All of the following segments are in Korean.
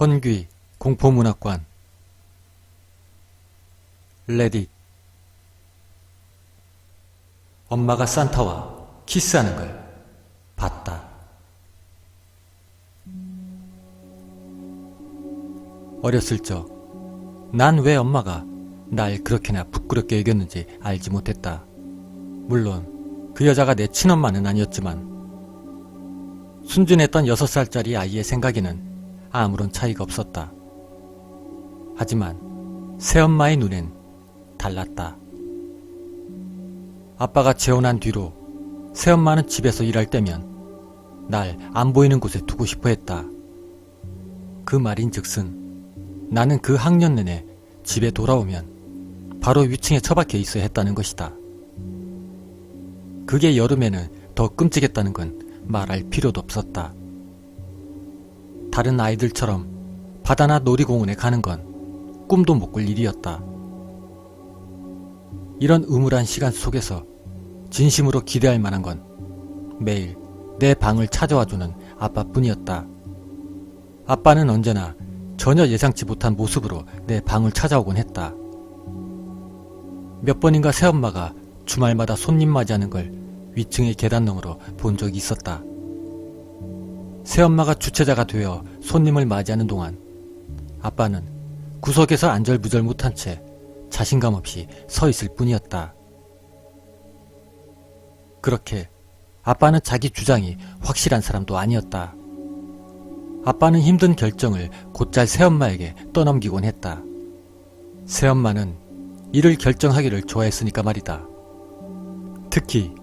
헌귀 공포문학관 레딧 엄마가 산타와 키스하는 걸 봤다. 어렸을 적, 난 왜 엄마가 날 그렇게나 부끄럽게 여겼는지 알지 못했다. 물론 그 여자가 내 친엄마는 아니었지만 순진했던 여섯 살짜리 아이의 생각에는 아무런 차이가 없었다. 하지만 새엄마의 눈엔 달랐다. 아빠가 재혼한 뒤로 새엄마는 집에서 일할 때면 날 안 보이는 곳에 두고 싶어 했다. 그 말인 즉슨 나는 그 학년 내내 집에 돌아오면 바로 위층에 처박혀 있어야 했다는 것이다. 그게 여름에는 더 끔찍했다는 건 말할 필요도 없었다. 다른 아이들처럼 바다나 놀이공원에 가는 건 꿈도 못 꿀 일이었다. 이런 음울한 시간 속에서 진심으로 기대할 만한 건 매일 내 방을 찾아와주는 아빠뿐이었다. 아빠는 언제나 전혀 예상치 못한 모습으로 내 방을 찾아오곤 했다. 몇 번인가 새엄마가 주말마다 손님 맞이하는 걸 위층의 계단 너머로 본 적이 있었다. 새엄마가 주최자가 되어 손님을 맞이하는 동안 아빠는 구석에서 안절부절 못한 채 자신감 없이 서 있을 뿐이었다. 그렇게 아빠는 자기 주장이 확실한 사람도 아니었다. 아빠는 힘든 결정을 곧잘 새엄마에게 떠넘기곤 했다. 새엄마는 이를 결정하기를 좋아했으니까 말이다. 특히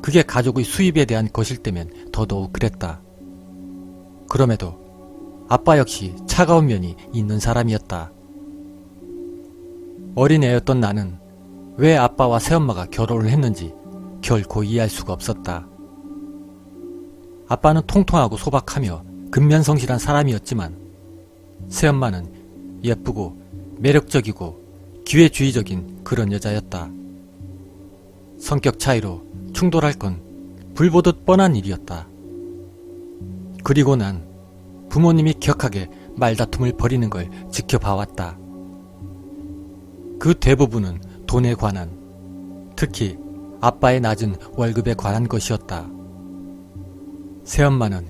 그게 가족의 수입에 대한 것일 때면 더더욱 그랬다. 그럼에도 아빠 역시 차가운 면이 있는 사람이었다. 어린애였던 나는 왜 아빠와 새엄마가 결혼을 했는지 결코 이해할 수가 없었다. 아빠는 통통하고 소박하며 근면성실한 사람이었지만 새엄마는 예쁘고 매력적이고 기회주의적인 그런 여자였다. 성격 차이로 충돌할 건 불보듯 뻔한 일이었다. 그리고 난 부모님이 격하게 말다툼을 벌이는 걸 지켜봐왔다. 그 대부분은 돈에 관한, 특히 아빠의 낮은 월급에 관한 것이었다. 새엄마는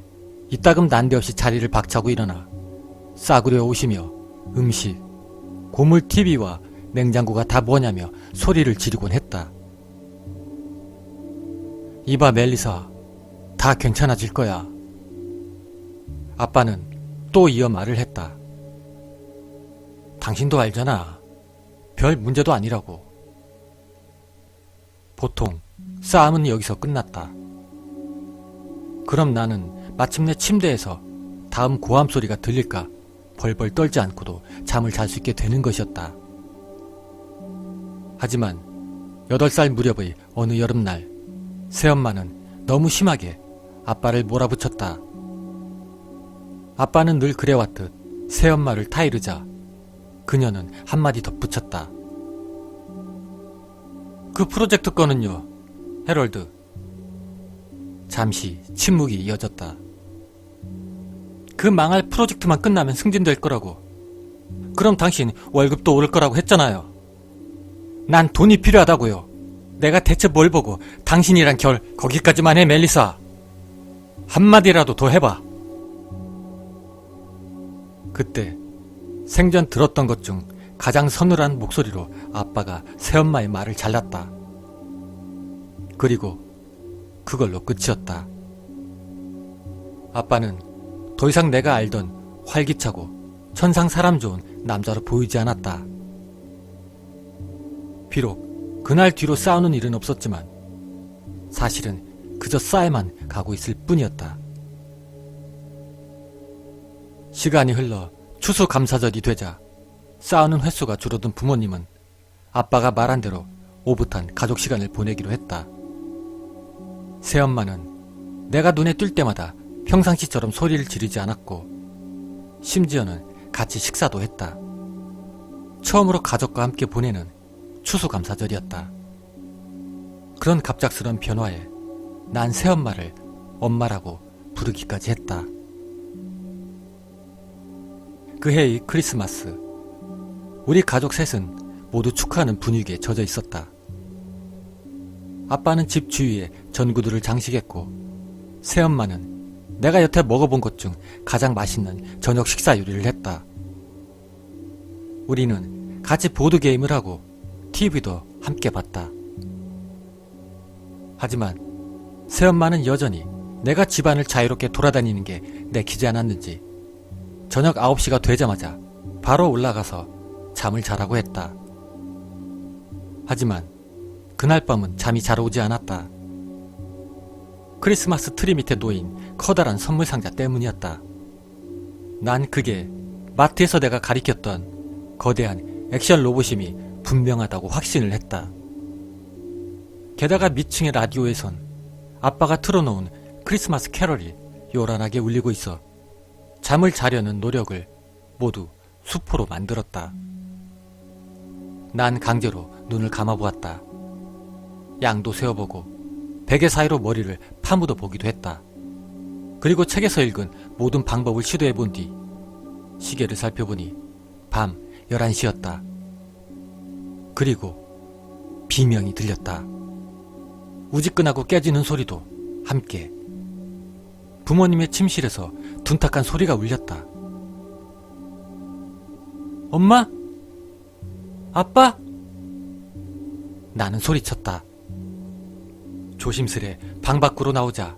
이따금 난데없이 자리를 박차고 일어나 싸구려 옷이며 음식, 고물 TV와 냉장고가 다 뭐냐며 소리를 지르곤 했다. 이봐 멜리사, 다 괜찮아질 거야. 아빠는 또 이어 말을 했다. 당신도 알잖아. 별 문제도 아니라고. 보통 싸움은 여기서 끝났다. 그럼 나는 마침내 침대에서 다음 고함 소리가 들릴까 벌벌 떨지 않고도 잠을 잘 수 있게 되는 것이었다. 하지만 8살 무렵의 어느 여름날 새엄마는 너무 심하게 아빠를 몰아붙였다. 아빠는 늘 그래왔듯 새엄마를 타이르자 그녀는 한마디 덧붙였다. 그 프로젝트 거는요, 헤럴드. 잠시 침묵이 이어졌다. 그 망할 프로젝트만 끝나면 승진될 거라고. 그럼 당신 월급도 오를 거라고 했잖아요. 난 돈이 필요하다고요. 내가 대체 뭘 보고 당신이란 결 거기까지만 해 멜리사. 한마디라도 더 해봐. 그때 생전 들었던 것 중 가장 서늘한 목소리로 아빠가 새엄마의 말을 잘랐다. 그리고 그걸로 끝이었다. 아빠는 더 이상 내가 알던 활기차고 천상 사람 좋은 남자로 보이지 않았다. 비록 그날 뒤로 싸우는 일은 없었지만 사실은 그저 싸에만 가고 있을 뿐이었다. 시간이 흘러 추수감사절이 되자 싸우는 횟수가 줄어든 부모님은 아빠가 말한 대로 오붓한 가족 시간을 보내기로 했다. 새엄마는 내가 눈에 띌 때마다 평상시처럼 소리를 지르지 않았고 심지어는 같이 식사도 했다. 처음으로 가족과 함께 보내는 추수감사절이었다. 그런 갑작스런 변화에 난 새엄마를 엄마라고 부르기까지 했다. 그 해의 크리스마스. 우리 가족 셋은 모두 축하하는 분위기에 젖어 있었다. 아빠는 집 주위에 전구들을 장식했고, 새엄마는 내가 여태 먹어본 것 중 가장 맛있는 저녁 식사 요리를 했다. 우리는 같이 보드게임을 하고 TV도 함께 봤다. 하지만 새엄마는 여전히 내가 집안을 자유롭게 돌아다니는 게 내키지 않았는지 저녁 9시가 되자마자 바로 올라가서 잠을 자라고 했다. 하지만 그날 밤은 잠이 잘 오지 않았다. 크리스마스 트리 밑에 놓인 커다란 선물 상자 때문이었다. 난 그게 마트에서 내가 가리켰던 거대한 액션 로봇임이 분명하다고 확신을 했다. 게다가 밑층의 라디오에선 아빠가 틀어놓은 크리스마스 캐럴이 요란하게 울리고 있어 잠을 자려는 노력을 모두 수포로 만들었다. 난 강제로 눈을 감아보았다. 양도 세어보고 베개 사이로 머리를 파묻어 보기도 했다. 그리고 책에서 읽은 모든 방법을 시도해 본 뒤 시계를 살펴보니 밤 11시였다. 그리고 비명이 들렸다. 우지끈하고 깨지는 소리도 함께. 부모님의 침실에서 둔탁한 소리가 울렸다. 엄마? 아빠? 나는 소리쳤다. 조심스레 방 밖으로 나오자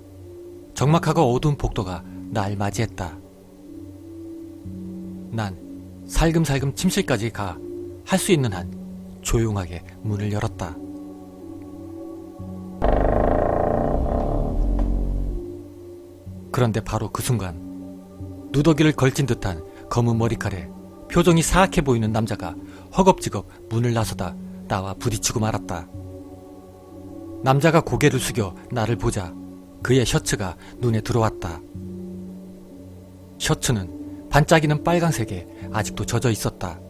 적막하고 어두운 복도가 날 맞이했다. 난 살금살금 침실까지 가 할 수 있는 한 조용하게 문을 열었다. 그런데 바로 그 순간 누더기를 걸친 듯한 검은 머리칼에 표정이 사악해 보이는 남자가 허겁지겁 문을 나서다 나와 부딪히고 말았다. 남자가 고개를 숙여 나를 보자 그의 셔츠가 눈에 들어왔다. 셔츠는 반짝이는 빨강색에 아직도 젖어 있었다.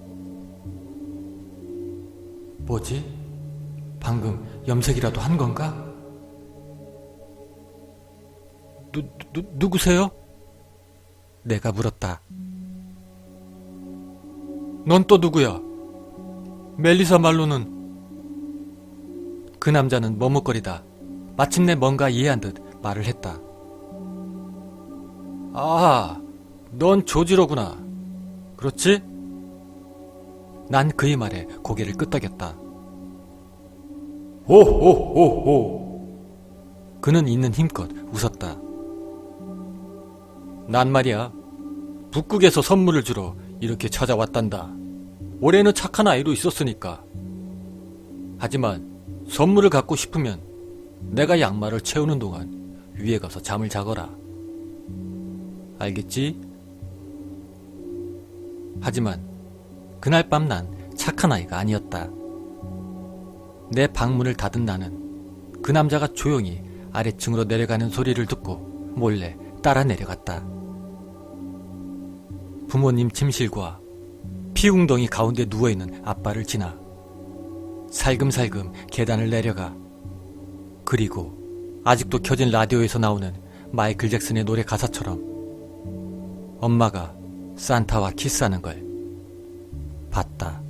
뭐지? 방금 염색이라도 한 건가? 누, 누, 누구세요? 내가 물었다. 넌 또 누구야? 멜리사 말로는 그 남자는 머뭇거리다 마침내 뭔가 이해한 듯 말을 했다. 아, 넌 조지로구나. 그렇지? 난 그의 말에 고개를 끄덕였다. 호호호호. 그는 있는 힘껏 웃었다. 난 말이야. 북극에서 선물을 주러 이렇게 찾아왔단다. 올해는 착한 아이로 있었으니까. 하지만 선물을 갖고 싶으면 내가 양말을 채우는 동안 위에 가서 잠을 자거라. 알겠지? 하지만 그날 밤 난 착한 아이가 아니었다. 내 방문을 닫은 나는 그 남자가 조용히 아래층으로 내려가는 소리를 듣고 몰래 따라 내려갔다. 부모님 침실과 피웅덩이 가운데 누워있는 아빠를 지나 살금살금 계단을 내려가 그리고 아직도 켜진 라디오에서 나오는 마이클 잭슨의 노래 가사처럼 엄마가 산타와 키스하는 걸 봤다.